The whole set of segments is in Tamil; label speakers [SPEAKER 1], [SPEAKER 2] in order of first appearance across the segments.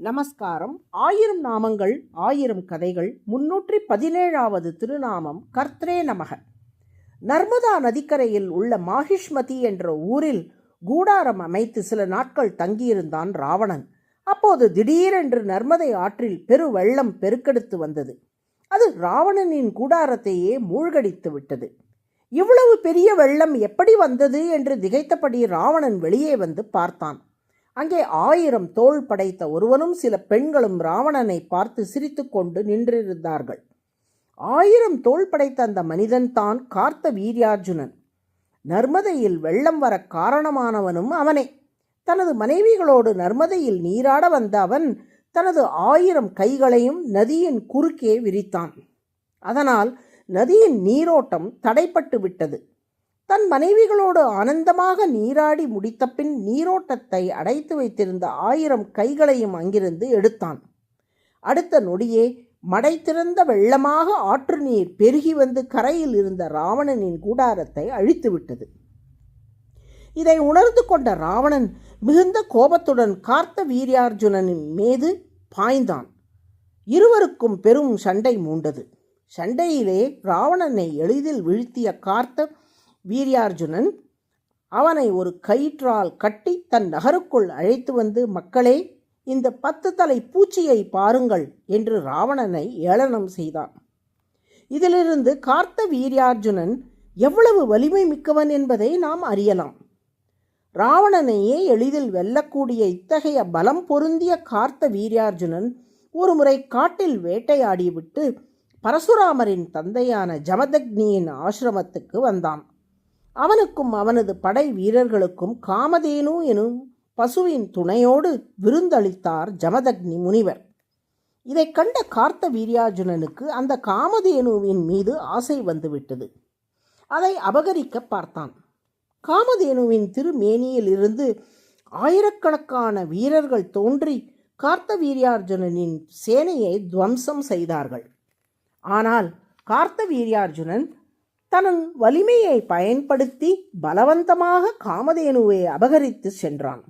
[SPEAKER 1] நமஸ்காரம். ஆயிரம் நாமங்கள் ஆயிரம் கதைகள் முன்னூற்றி பதினேழாவது திருநாமம் கர்த்ரே நமக. நர்மதா நதிக்கரையில் உள்ள மாஹிஷ்மதி என்ற ஊரில் கூடாரம் அமைத்து சில நாட்கள் தங்கியிருந்தான் ராவணன். அப்போது திடீரென்று நர்மதை ஆற்றில் பெரு வெள்ளம் பெருக்கெடுத்து வந்தது. அது ராவணனின் கூடாரத்தையே மூழ்கடித்து விட்டது. இவ்வளவு பெரிய வெள்ளம் எப்படி வந்தது என்று திகைத்தபடி ராவணன் வெளியே வந்து பார்த்தான். அங்கே ஆயிரம் தோள் படைத்த ஒருவனும் சில பெண்களும் ராவணனை பார்த்து சிரித்துக்கொண்டு நின்றிருந்தார்கள். ஆயிரம் தோள் படைத்த அந்த மனிதன்தான் கார்த்த வீரியார்ஜுனன். நர்மதையில் வெள்ளம் வர காரணமானவனும் அவனே. தனது மனைவிகளோடு நர்மதையில் நீராட வந்த அவன் தனது ஆயிரம் கைகளையும் நதியின் குறுக்கே விரித்தான். அதனால் நதியின் நீரோட்டம் தடைப்பட்டு விட்டது. தன் மனைவிகளோடு ஆனந்தமாக நீராடி முடித்தபின் நீரோட்டத்தை அடைத்து வைத்திருந்த ஆயிரம் கைகளையும் அங்கிருந்து எடுத்தான். அடுத்த நொடியே மடை திறந்த வெள்ளமாக ஆற்று நீர் பெருகி வந்து கரையில் இருந்த ராவணனின் கூடாரத்தை அழித்துவிட்டது இதை உணர்ந்து கொண்ட ராவணன் மிகுந்த கோபத்துடன் கார்த்த வீரியார்ஜுனனின் மீது பாய்ந்தான். இருவருக்கும் பெரும் சண்டை மூண்டது. சண்டையிலே ராவணனை எளிதில் வீழ்த்திய கார்த்த வீரியார்ஜுனன் அவனை ஒரு கயிற்றால் கட்டி தன் நகருக்குள் அழைத்து வந்து மக்களே இந்த பத்து தலை பூச்சியை பாருங்கள் என்று ராவணனை ஏளனம் செய்தான். இதிலிருந்து கார்த்த வீரியார்ஜுனன் எவ்வளவு வலிமை மிக்கவன் என்பதை நாம் அறியலாம். ராவணனையே எளிதில் வெல்லக்கூடிய இத்தகைய பலம் பொருந்திய கார்த்த வீரியார்ஜுனன் ஒருமுறை காட்டில் வேட்டையாடிவிட்டு பரசுராமரின் தந்தையான ஜமதக்னியின் ஆசிரமத்துக்கு வந்தான். அவனுக்கும் அவனது படை வீரர்களுக்கும் காமதேனு எனும் பசுவின் துணையோடு விருந்தளித்தார் ஜமதக்னி முனிவர். இதை கண்ட கார்த்த வீரியார்ஜுனனுக்கு அந்த காமதேனுவின் மீது ஆசை வந்துவிட்டது. அதை அபகரிக்க பார்த்தான். காமதேனுவின் திருமேனியிலிருந்து ஆயிரக்கணக்கான வீரர்கள் தோன்றி கார்த்த வீரியார்ஜுனனின் சேனையை துவம்சம் செய்தார்கள். ஆனால் கார்த்த வீரியார்ஜுனன் தனது வலிமையை பயன்படுத்தி பலவந்தமாக காமதேனுவை அபகரித்து சென்றான்.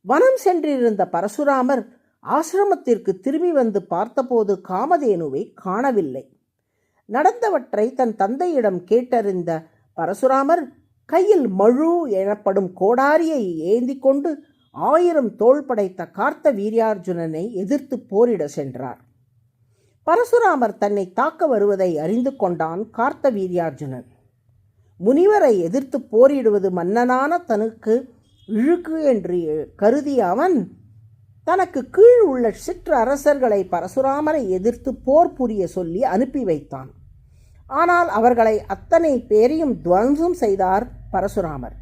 [SPEAKER 1] வனம் சென்றிருந்த பரசுராமர் ஆசிரமத்திற்கு திரும்பி வந்து பார்த்தபோது காமதேனுவை காணவில்லை. நடந்தவற்றை தன் தந்தையிடம் கேட்டறிந்த பரசுராமர் கையில் மழு எனப்படும் கோடாரியை ஏந்தி கொண்டு ஆயிரம் தோள் படைத்த கார்த்த வீரியார்ஜுனனை எதிர்த்து போரிட சென்றார். பரசுராமர் தன்னை தாக்க வருவதை அறிந்து கொண்டான் கார்த்த வீரியார்ஜுனன் முனிவரை எதிர்த்து போரிடுவது மன்னனான தனக்கு இழுக்கு என்று கருதிய அவன் தனக்கு கீழ் உள்ள சிற்று அரசர்களை பரசுராமரை எதிர்த்து போர் புரிய சொல்லி அனுப்பி வைத்தான். ஆனால் அவர்களை அத்தனை பேரையும் துவம்சம் செய்தார் பரசுராமர்.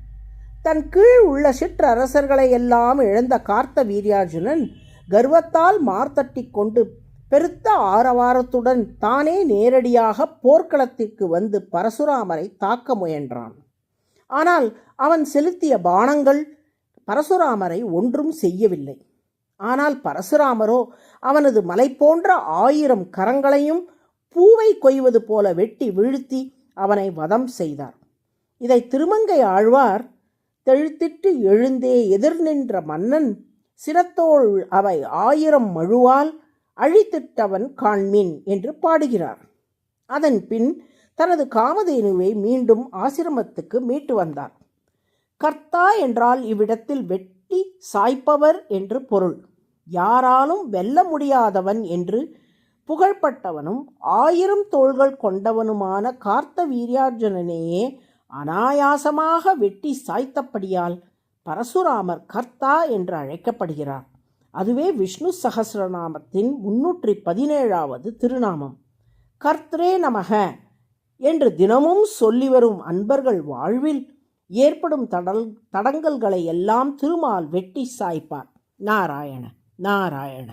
[SPEAKER 1] தன் கீழ் உள்ள சிற்று அரசர்களை எல்லாம் இழந்த கார்த்த வீரியார்ஜுனன் கர்வத்தால் மார்த்தட்டி கொண்டு பெருத்த ஆரவாரத்துடன் தானே நேரடியாக போர்க்களத்திற்கு வந்து பரசுராமரை தாக்க முயன்றான். ஆனால் அவன் செலுத்திய பானங்கள் பரசுராமரை ஒன்றும் செய்யவில்லை. ஆனால் பரசுராமரோ அவனது மலை போன்ற ஆயிரம் கரங்களையும் பூவை கொய்வது போல வெட்டி வீழ்த்தி அவனை வதம் செய்தார். இதை திருமங்கை ஆழ்வார் தெழுத்திட்டு எழுந்தே எதிர் நின்ற மன்னன் சிரத்தோள் அவை ஆயிரம் மழுவால் அழித்திட்டவன் காண்மின் என்று பாடுகிறார். அதன் பின் தனது காமதேனுவை மீண்டும் ஆசிரமத்துக்கு மீட்டு வந்தார். கர்த்தா என்றால் இவ்விடத்தில் வெட்டி சாய்ப்பவர் என்று பொருள். யாராலும் வெல்ல முடியாதவன் என்று புகழ்பட்டவனும் ஆயிரம் தோள்கள் கொண்டவனுமான கார்த்த வீரியார்ஜுனனையே அனாயாசமாக வெட்டி சாய்த்தபடியால் பரசுராமர் கர்த்தா என்று அழைக்கப்படுகிறார். அதுவே விஷ்ணு சகசிரநாமத்தின் முன்னூற்றி பதினேழாவது திருநாமம். கர்த்ரே நமக என்று தினமும் சொல்லி வரும் அன்பர்கள் வாழ்வில் ஏற்படும் தடல் தடங்கல்களை எல்லாம் திருமால் வெட்டி சாய்ப்பார். நாராயண நாராயண.